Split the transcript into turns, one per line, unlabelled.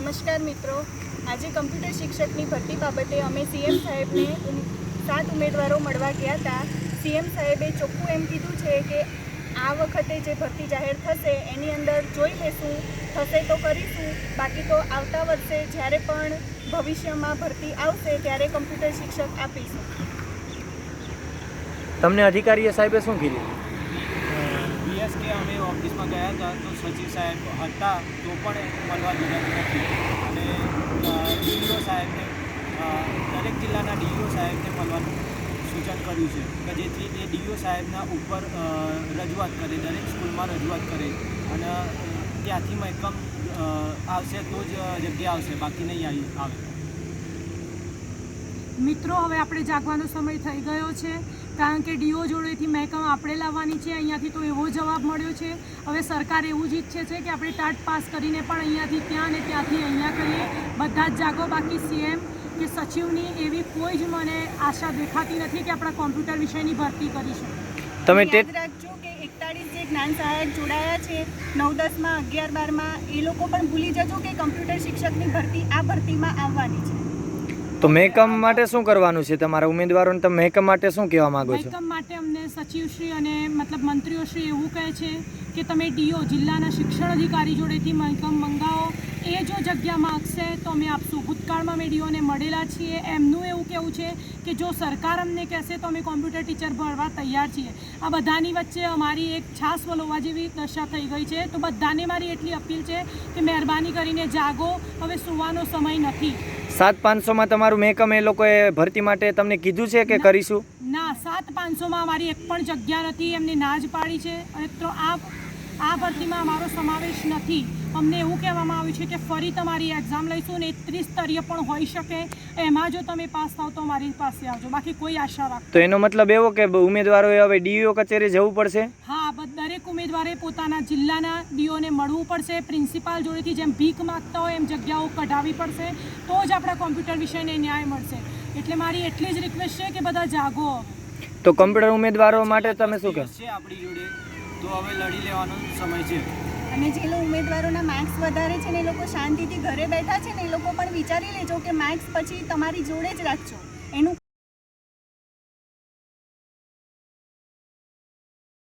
નમસ્કાર મિત્રો. આજે કમ્પ્યુટર શિક્ષકની ભરતી બાબતે અમે સીએમ સાહેબને સાત ઉમેદવારો મળવા ગયા હતા. સીએમ સાહેબે ચોખ્ખું એમ કીધું છે કે આ વખતે જે ભરતી જાહેર થશે એની અંદર જોઈ લેશું, થશે તો કરીશું, બાકી તો આવતા વર્ષે જ્યારે પણ ભવિષ્યમાં ભરતી આવશે ત્યારે કમ્પ્યુટર શિક્ષક આપીશું.
તમને અધિકારીએ સાહેબે શું કીધું?
ગયા હતા તો સચિવ સાહેબ હતા, તો પણ મળવા દીધા નથી. અને ડીઈઓ સાહેબને દરેક જિલ્લાના ડીઈઓ સાહેબને મળવાનું સૂચન કર્યું છે કે જેથી એ ડીઈઓ સાહેબના ઉપર રજૂઆત કરે, દરેક સ્કૂલમાં રજૂઆત કરે. અને ત્યાંથી મહેકમ આવશે તો જ જગ્યા આવશે, બાકી નહીં આવે.
મિત્રો, હવે આપણે જાગવાનો સમય થઈ ગયો છે. કારણ કે ડીઓ જોડેથી મહેકમ આપણે લાવવાની છે અહીંયાથી તો એવો જવાબ મળ્યો છે. હવે સરકાર એવું જ ઈચ્છે છે કે આપણે ટાટ પાસ કરીને પણ અહીંયાથી ત્યાં અને ત્યાંથી અહીંયા કરીએ. બધા જ જાગો બાકી સીએમ કે સચિવની એવી કોઈ જ મને આશા દેખાતી નથી કે આપણા કોમ્પ્યુટર વિષયની ભરતી કરીશું.
તમે
યાદ રાખજો કે એકતાળીસ જે જ્ઞાન સહાયક જોડાયા છે નવ દસમાં અગિયાર બારમાં એ લોકો પણ ભૂલી જજો કે કમ્પ્યુટર શિક્ષકની ભરતી આ ભરતીમાં આવવાની છે.
તો મહેકમ માટે શું કરવાનું છે તમારા ઉમેદવારોને તમે મહેકમ માટે શું કહેવા માંગો છો?
મહેકમ માટે અમને સચિવશ્રી અને મતલબ મંત્રીઓશ્રી એવું કહે છે કે તમે ડીઓ, જિલ્લાના શિક્ષણ અધિકારી જોડેથી મહેકમ મંગાવો. એ જો જગ્યા માગશે તો અમે આપશું. ભૂતકાળમાં અમે ડીઓને મળેલા છીએ. એમનું એવું કહેવું છે કે જો સરકાર અમને કહેશે તો અમે કોમ્પ્યુટર ટીચર ભરવા તૈયાર છીએ. આ બધાની વચ્ચે અમારી એક છાસ વલોવા જેવી દશા થઈ ગઈ છે. તો બધાને મારી એટલી અપીલ છે કે મહેરબાની કરીને જાગો. હવે સુવાનો સમય નથી.
સાત પાંચસોમાં તમારું મેકમ એ લોકોએ ભરતી માટે તમને કીધું છે કે કરીશું?
ના સાત પાંચસોમાં અમારી એક પણ જગ્યા નથી એમને ના જ પાડી છે. અને આ આ ભરતીમાં અમારો સમાવેશ નથી. અમને એવું કહેવામાં આવ્યું છે કે ફરી તમારી એક્ઝામ લઈશું ને ત્રિસ્તરીય પણ હોઈ શકે. એમાં જો તમે પાસ થાવ તો મારી પાસે આવજો. બાકી કોઈ આશા રાખો
તો એનો મતલબ એવો કે ઉમેદવારોએ હવે ડીઈઓ કચેરી જવું પડશે?
હા ઉમેદવારે પોતાના જિલ્લાના ડીઓને મળવું પડશે પ્રિન્સિપાલ જોડેથી જેમ ભીખ માગતા હોય એમ જગ્યાઓ કઢાવવી પડશે તો જ આપણા કોમ્પ્યુટર વિષયને ન્યાય મળશે. એટલે મારી એટલી જ રિક્વેસ્ટ છે કે બધા જાગો.
તો કમ્પ્યુટર ઉમેદવારો માટે તમે શું કહો?
છે આપણી જોડે તો હવે લડી લેવાનો સમય છે.
અને જે લોકો ઉમેદવારોના માર્ક્સ વધારે છે ને એ લોકો શાંતિથી ઘરે બેઠા છે ને એ લોકો પણ વિચારી લેજો કે માર્ક્સ પછી તમારી જોડે જ રાખજો. એનું